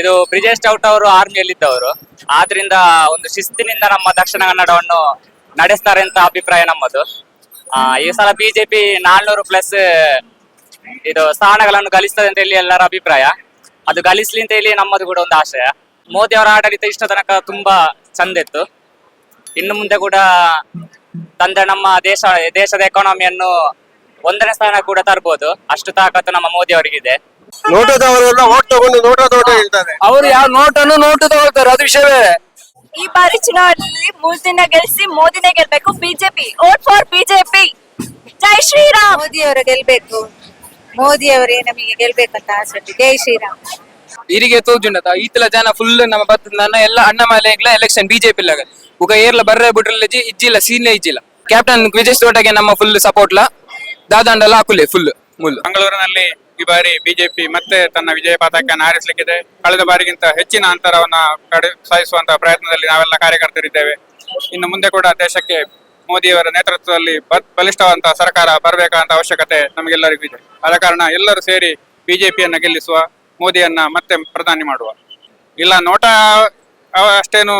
ಇದು ಬ್ರಿಜೇಶ್ ಚೌಟ್ ಅವರು ಆರ್ಮಿಯಲ್ಲಿದ್ದವರು. ಆದ್ರಿಂದ ಒಂದು ಶಿಸ್ತಿನಿಂದ ನಮ್ಮ ದಕ್ಷಿಣ ಕನ್ನಡವನ್ನು ನಡೆಸ್ತಾರೆ ಅಂತ ಅಭಿಪ್ರಾಯ ನಮ್ಮದು. ಈ ಸಲ ಬಿಜೆಪಿ ನಾಲ್ನೂರು ಪ್ಲಸ್ ಇದು ಸ್ಥಾನಗಳನ್ನು ಗಳಿಸ್ತದೆ ಅಂತ ಹೇಳಿ ಎಲ್ಲರ ಅಭಿಪ್ರಾಯ. ಅದು ಗಳಿಸ್ಲಿ ಅಂತ ಹೇಳಿ ನಮ್ಮದು ಕೂಡ ಒಂದು ಆಶಯ. ಮೋದಿ ಅವರ ಆಡಳಿತ ಇಷ್ಟ ತನಕ ತುಂಬಾ ಚಂದ ಇತ್ತು. ಇನ್ನು ಮುಂದೆ ಕೂಡ ತಂದೆ ನಮ್ಮ ದೇಶ, ದೇಶದ ಎಕಾನಮಿಯನ್ನು ಒಂದನೇ ಸ್ಥಾನ ಕೂಡ ತರ್ಬೋದು. ಅಷ್ಟು ತಾಕತ್ತು ನಮ್ಮ ಮೋದಿ ಅವರಿಗಿದೆ. ನೋಟದವರೆಲ್ಲ ಓಟ್ ತಗೊಂಡು ನೋಟ ತೋಟ ಹೇಳ್ತಾರೆ. ಅವರು ಯಾವ ನೋಟನ್ನು ನೋಟು ತಗೊಳ್ತಾರೆ ಅದು ವಿಷಯ ಬೇರೆ ಈ ಬಾರಿ ಚುನಾವಣೆಯಲ್ಲಿ ಮೂರ್ತಿನ ಗೆಲ್ಸಿ ಮೋದಿನೇ ಗೆಲ್ಬೇಕು ಬಿಜೆಪಿ. Vote for BJP. ಜೈ ಶ್ರೀರಾಮ್. ಮೋದಿಯವರು ಗೆಲ್ಬೇಕು. ಮೋದಿ ಅವರೇ ನಮಗೆ ಗೆಲ್ಬೇಕಂತ ಆಸೆ ಉಂಟು. ಜೈ ಶ್ರೀರಾಮ್. ಇರಿಗೆ ತೋಜುಂಡದ? ಈತಲ ಜನ ಫುಲ್ ನಮ್ಮ ಬತ್ತ ನನ್ನ ಎಲ್ಲ ಅಣ್ಣ ಮಾಲೆಗ್ಲ ಎಲೆಕ್ಷನ್ ಬಿಜೆಪಿ ಲಾಗ ಉಗ ಏರ್ಲ ಬರ್ರೆ ಬಿಟ್ರಲ್ಲ ಜಿ ಇಜ್ಜಿಲ್ಲ ಸೀನೆ ಇಜ್ಜಿಲ್ಲ. ಕ್ಯಾಪ್ಟನ್ ವಿಜಯ್ ತೋಟಗೆ ನಮ್ಮ ಫುಲ್ ಸಪೋರ್ಟ್ ಲ. ದಾದಂಡಲ ಹಾಕುಲೆ ಫುಲ್ ಮುಲ್ ಮಂಗಳೂರಿನಲ್ಲಿ ಈ ಬಾರಿ ಬಿಜೆಪಿ ಮತ್ತೆ ತನ್ನ ವಿಜಯ ಪತಾಕೆಯನ್ನು ಹಾರಿಸಲಿಕ್ಕಿದೆ ಕಳೆದ ಬಾರಿಗಿಂತ ಹೆಚ್ಚಿನ ಅಂತರವನ್ನ ಕಡೆ ಸಾಧಿಸುವಂತಹ ಪ್ರಯತ್ನದಲ್ಲಿ ನಾವೆಲ್ಲ ಕಾರ್ಯಕರ್ತರಿದ್ದೇವೆ. ಇನ್ನು ಮುಂದೆ ಕೂಡ ದೇಶಕ್ಕೆ ಮೋದಿಯವರ ನೇತೃತ್ವದಲ್ಲಿ ಬಲಿಷ್ಠವಂತಹ ಸರ್ಕಾರ ಬರಬೇಕಂತ ಅವಶ್ಯಕತೆ ನಮಗೆಲ್ಲರಿಗೂ ಇದೆ. ಆದ ಕಾರಣ ಎಲ್ಲರೂ ಸೇರಿ ಬಿಜೆಪಿಯನ್ನ ಗೆಲ್ಲಿಸುವ, ಮೋದಿಯನ್ನ ಮತ್ತೆ ಪ್ರಧಾನಿ ಮಾಡುವ. ಇಲ್ಲ, ನೋಟಾ ಅಷ್ಟೇನು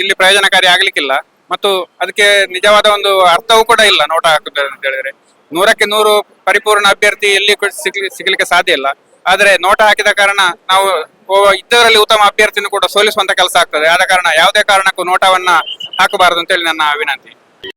ಇಲ್ಲಿ ಪ್ರಯೋಜನಕಾರಿ ಆಗ್ಲಿಕ್ಕಿಲ್ಲ. ಮತ್ತು ಅದಕ್ಕೆ ನಿಜವಾದ ಒಂದು ಅರ್ಥವೂ ಕೂಡ ಇಲ್ಲ ನೋಟ ಹಾಕುದು ಅಂತ ಹೇಳಿದ್ರೆ. ನೂರಕ್ಕೆ ನೂರು ಪರಿಪೂರ್ಣ ಅಭ್ಯರ್ಥಿ ಎಲ್ಲಿ ಸಿಗ್ಲಿಕ್ಕೆ ಸಾಧ್ಯ ಇಲ್ಲ. ಆದ್ರೆ ನೋಟ ಹಾಕಿದ ಕಾರಣ ನಾವು ಇದ್ದವರಲ್ಲಿ ಉತ್ತಮ ಅಭ್ಯರ್ಥಿನೂ ಕೂಡ ಸೋಲಿಸುವಂತ ಕೆಲಸ ಆಗ್ತದೆ. ಆದ ಕಾರಣ ಯಾವುದೇ ಕಾರಣಕ್ಕೂ ನೋಟವನ್ನ ಹಾಕಬಾರದು ಅಂತೇಳಿ ನನ್ನ ವಿನಂತಿ